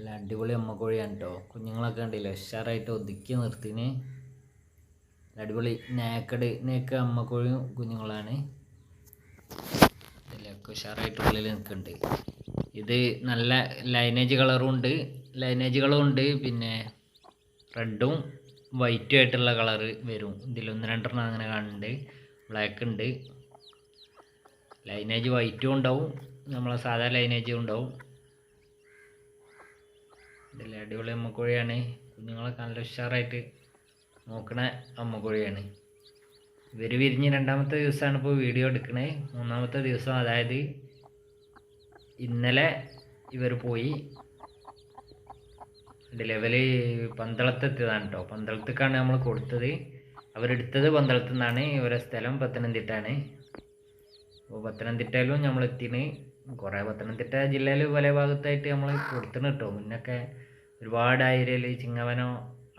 നല്ല അടിപൊളി അമ്മ കോഴിയാണ് കേട്ടോ കുഞ്ഞുങ്ങളൊക്കെ ഉണ്ടല്ലോ ഉഷാറായിട്ട് ഒതുക്കി നിർത്തിന്. അടിപൊളി നേക്കട് നേക്ക അമ്മ കോഴിയും കുഞ്ഞുങ്ങളാണ്. ഇതിലൊക്കെ ഉഷാറായിട്ട് ഉള്ളിൽ നിൽക്കുന്നുണ്ട്. ഇത് നല്ല ലൈനേജ് കളറും ഉണ്ട്. ലൈനേജ് കളറും ഉണ്ട്. പിന്നെ റെഡും വൈറ്റും ആയിട്ടുള്ള കളറ് വരും. ഇതിൽ ഒന്ന് രണ്ടെണ്ണം അങ്ങനെ കാണുന്നുണ്ട്. ബ്ലാക്ക് ഉണ്ട്. ലൈനേജ് വൈറ്റും ഉണ്ടാവും. നമ്മളെ സാധാ ലൈനേജും ഉണ്ടാവും. ഇതിൽ അടിപൊളി അമ്മക്കോഴിയാണ് കുഞ്ഞുങ്ങളൊക്കെ നല്ല ഉഷാറായിട്ട് നോക്കണ അമ്മക്കോഴിയാണ് ഇവർ വിരിഞ്ഞ് രണ്ടാമത്തെ ദിവസമാണ് ഇപ്പോൾ വീഡിയോ എടുക്കണേ. മൂന്നാമത്തെ ദിവസം അതായത് ഇന്നലെ ഇവർ പോയി ലെവൽ പന്തളത്തെത്തിയതാണ് കേട്ടോ പന്തളത്തേക്കാണ് നമ്മൾ കൊടുത്തത്. അവരെടുത്തത് പന്തളത്തു നിന്നാണ്. ഇവരെ സ്ഥലം പത്തനംതിട്ടാണ് അപ്പോൾ പത്തനംതിട്ടയിലും നമ്മൾ എത്തിന് കുറേ പത്തനംതിട്ട ജില്ലയിൽ പല ഭാഗത്തായിട്ട് നമ്മൾ കൊടുത്തിന് കേട്ടോ മുന്നൊക്കെ ഒരുപാട് ആയിരയിൽ ചിങ്ങവനം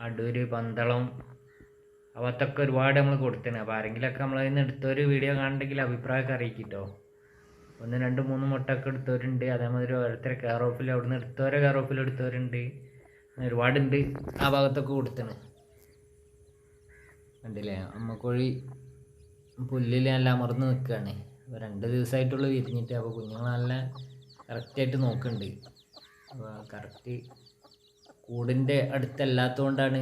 അടൂര് പന്തളം അവത്തൊക്കെ ഒരുപാട് നമ്മൾ കൊടുത്തിന് അപ്പോൾ ആരെങ്കിലുമൊക്കെ നമ്മളതിൽ നിന്ന് എടുത്തൊരു വീഡിയോ കാണണ്ടെങ്കിൽ അഭിപ്രായമൊക്കെ അറിയിക്കിട്ടോ. ഒന്ന് രണ്ട് മൂന്ന് മുട്ടൊക്കെ എടുത്തവരുണ്ട്. അതേമാതിരി ഓരോരുത്തരെ കെയർ ഓഫിൽ അവിടുന്ന് എടുത്തവരെ കെയർ ഓഫിൽ എടുത്തവരുണ്ട്. ഒരുപാടുണ്ട് ആ ഭാഗത്തൊക്കെ കൊടുത്തണ്. കണ്ടില്ലേ? അമ്മക്കോഴി പുല്ലിൽ നല്ല അമർന്ന് നിൽക്കുകയാണ് രണ്ട് ദിവസമായിട്ടുള്ള വിരിഞ്ഞിട്ട്. അപ്പോൾ കുഞ്ഞുങ്ങൾ നല്ല കറക്റ്റായിട്ട് നോക്കുന്നുണ്ട് അപ്പോൾ കറക്റ്റ് കൂടിന്റെ അടുത്തല്ലാത്തതുകൊണ്ടാണ്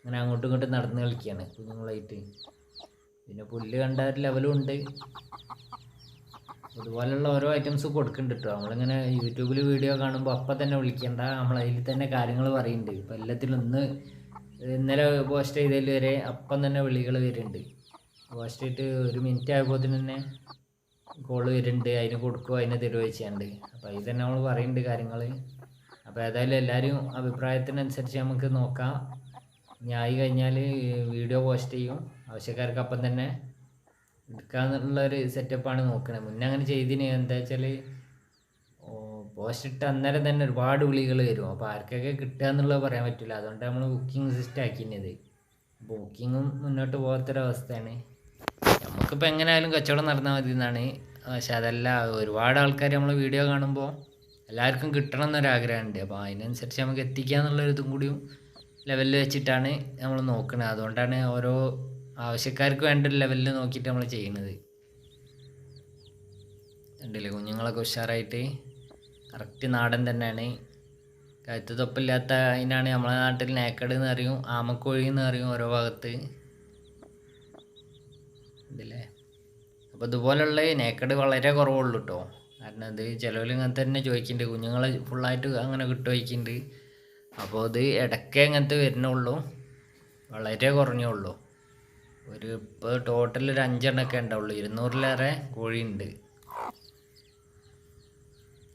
അങ്ങനെ അങ്ങോട്ടും ഇങ്ങോട്ടും നടന്ന് കളിക്കുകയാണ് കുഞ്ഞുങ്ങളായിട്ട്. പിന്നെ പുല്ല് കണ്ട ഒരു ലെവലും ഉണ്ട്. അതുപോലെയുള്ള ഓരോ ഐറ്റംസ് കൊടുക്കുന്നുണ്ട് കേട്ടോ നമ്മളിങ്ങനെ യൂട്യൂബിൽ വീഡിയോ കാണുമ്പോൾ അപ്പം തന്നെ വിളിക്കേണ്ട. നമ്മൾ അതിൽ തന്നെ കാര്യങ്ങൾ പറയുന്നുണ്ട് ഇപ്പം എല്ലാത്തിലും ഒന്ന് ഇന്നലെ പോസ്റ്റ് ചെയ്തതിൽ വരെ അപ്പം തന്നെ വിളികൾ വരുന്നുണ്ട്. പോസ്റ്റ് ചെയ്തിട്ട് ഒരു മിനിറ്റ് ആയപ്പോൾ തന്നെ കോൾ വരുന്നുണ്ട്. അതിന് കൊടുക്കുക അതിനെ തരുവോ വെച്ചാണ്ട് അതിൽ തന്നെ നമ്മൾ പറയുന്നുണ്ട് കാര്യങ്ങൾ അപ്പോൾ ഏതായാലും എല്ലാവരും അഭിപ്രായത്തിനനുസരിച്ച് നമുക്ക് നോക്കാം. ഞായി കഴിഞ്ഞാൽ വീഡിയോ പോസ്റ്റ് ചെയ്യും. ആവശ്യക്കാർക്ക് അപ്പം തന്നെ എടുക്കാന്നുള്ള ഒരു സെറ്റപ്പാണ് നോക്കണത് മുന്നേ അങ്ങനെ ചെയ്തിന് എന്താ വെച്ചാൽ പോസ്റ്റ് ഇട്ട് അന്നേരം തന്നെ ഒരുപാട് വിളികൾ വരും. അപ്പോൾ ആർക്കൊക്കെ കിട്ടുക എന്നുള്ളത് പറയാൻ പറ്റില്ല അതുകൊണ്ട് നമ്മൾ ബുക്കിംഗ് സിസ്റ്റം ആക്കിയത് ബുക്കിങ്ങും മുന്നോട്ട് പോകാത്തൊരവസ്ഥയാണ്. നമുക്കിപ്പോൾ എങ്ങനെയായാലും കച്ചവടം നടന്നാൽ മതി എന്നാണ് പക്ഷെ അതല്ല ഒരുപാട് ആൾക്കാർ നമ്മൾ വീഡിയോ കാണുമ്പോൾ എല്ലാവർക്കും കിട്ടണം എന്നൊരാഗ്രഹമുണ്ട്. അപ്പോൾ അതിനനുസരിച്ച് നമുക്ക് എത്തിക്കുക എന്നുള്ളൊരിതും കൂടിയും ലെവലിൽ വെച്ചിട്ടാണ് നമ്മൾ നോക്കുന്നത് അതുകൊണ്ടാണ് ഓരോ ആവശ്യക്കാർക്ക് വേണ്ട ഒരു ലെവലിൽ നോക്കിയിട്ട് നമ്മൾ ചെയ്യുന്നത്. ഉണ്ടല്ലേ കുഞ്ഞുങ്ങളൊക്കെ ഉഷാറായിട്ട് കറക്റ്റ് നാടൻ തന്നെയാണ്. കഴുത്ത് തൊപ്പില്ലാത്ത അതിനാണ് നമ്മളെ നാട്ടിൽ നേക്കട് എന്ന് അറിയും ആമക്കോഴി എന്ന് അറിയും ഓരോ ഭാഗത്ത്. ഉണ്ടല്ലേ അപ്പോൾ ഇതുപോലുള്ള നേക്കട് വളരെ കുറവുള്ളൂ കേട്ടോ കാരണം അത് ചിലവിൽ ഇങ്ങനത്തെ തന്നെ ചോദിക്കുന്നുണ്ട് കുഞ്ഞുങ്ങൾ ഫുള്ളായിട്ട് അങ്ങനെ കിട്ടുവയ്ക്കുന്നുണ്ട് അപ്പോൾ അത് ഇടയ്ക്കേ ഇങ്ങനത്തെ വരുന്നുള്ളൂ. വളരെ കുറഞ്ഞേ ഉള്ളൂ. ഒരു ഇപ്പോൾ ടോട്ടൽ ഒരു അഞ്ചെണ്ണൊക്കെ ഉണ്ടാവുള്ളൂ. ഇരുന്നൂറിലേറെ കോഴിയുണ്ട്.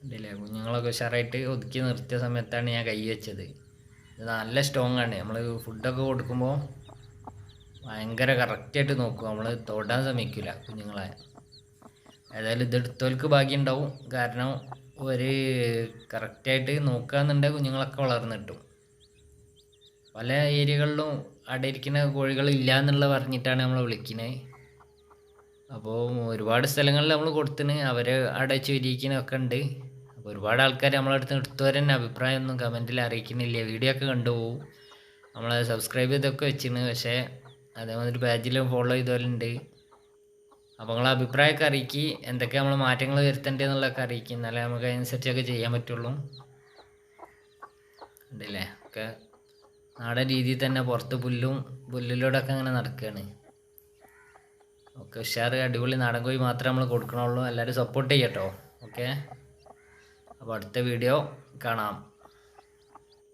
ഉണ്ടല്ലേ കുഞ്ഞുങ്ങളൊക്കെ ഉഷാറായിട്ട് ഒതുക്കി നിർത്തിയ സമയത്താണ് ഞാൻ കൈ വെച്ചത്. ഇത് നല്ല സ്ട്രോങ് ആണ്. നമ്മൾ ഫുഡൊക്കെ കൊടുക്കുമ്പോൾ ഭയങ്കര കറക്റ്റായിട്ട് നോക്കും. നമ്മൾ തൊടാൻ ശ്രമിക്കില്ല കുഞ്ഞുങ്ങളെ. ഏതായാലും ഇതെടുത്തവർക്ക് ഭാഗ്യം ഉണ്ടാവും കാരണം ഒരു കറക്റ്റായിട്ട് നോക്കുകയെന്നുണ്ടെങ്കിൽ കുഞ്ഞുങ്ങളൊക്കെ വളർന്നു കിട്ടും പല ഏരിയകളിലും അവിടെ ഇരിക്കുന്ന കോഴികൾ ഇല്ല എന്നുള്ള പറഞ്ഞിട്ടാണ് നമ്മൾ വിളിക്കുന്നത് അപ്പോൾ ഒരുപാട് സ്ഥലങ്ങളിൽ നമ്മൾ കൊടുത്തിന് അവരെ അവിടെ വെച്ച് ഉണ്ട്. അപ്പോൾ ഒരുപാട് ആൾക്കാർ നമ്മളടുത്ത് എടുത്തവരെ തന്നെ അഭിപ്രായമൊന്നും കമന്റിൽ അറിയിക്കുന്നില്ല വീഡിയോ ഒക്കെ കണ്ടുപോകും നമ്മൾ സബ്സ്ക്രൈബ് ചെയ്തൊക്കെ വെച്ചിരുന്നു പക്ഷേ അതേമാതിരി പേജിലും ഫോളോ ചെയ്തവരുണ്ട് അപ്പോൾ നിങ്ങളെ അഭിപ്രായമൊക്കെ അറിയിക്കി. എന്തൊക്കെ നമ്മൾ മാറ്റങ്ങൾ വരുത്തേണ്ടത് എന്നുള്ളതൊക്കെ അറിയിക്കും. എന്നാലേ നമുക്ക് അതിനനുസരിച്ചൊക്കെ ചെയ്യാൻ പറ്റുള്ളൂ. ഉണ്ടല്ലേ ഒക്കെ നാടൻ രീതിയിൽ തന്നെ പുറത്ത് പുല്ലും പുല്ലിലൂടെയൊക്കെ അങ്ങനെ നടക്കുകയാണ് ഓക്കെ ഉഷാറ് അടിപൊളി നാടൻ കോഴി മാത്രമേ നമ്മൾ കൊടുക്കണുള്ളൂ. എല്ലാവരും സപ്പോർട്ട് ചെയ്യട്ടോ. ഓക്കെ അപ്പോൾ അടുത്ത വീഡിയോ കാണാം.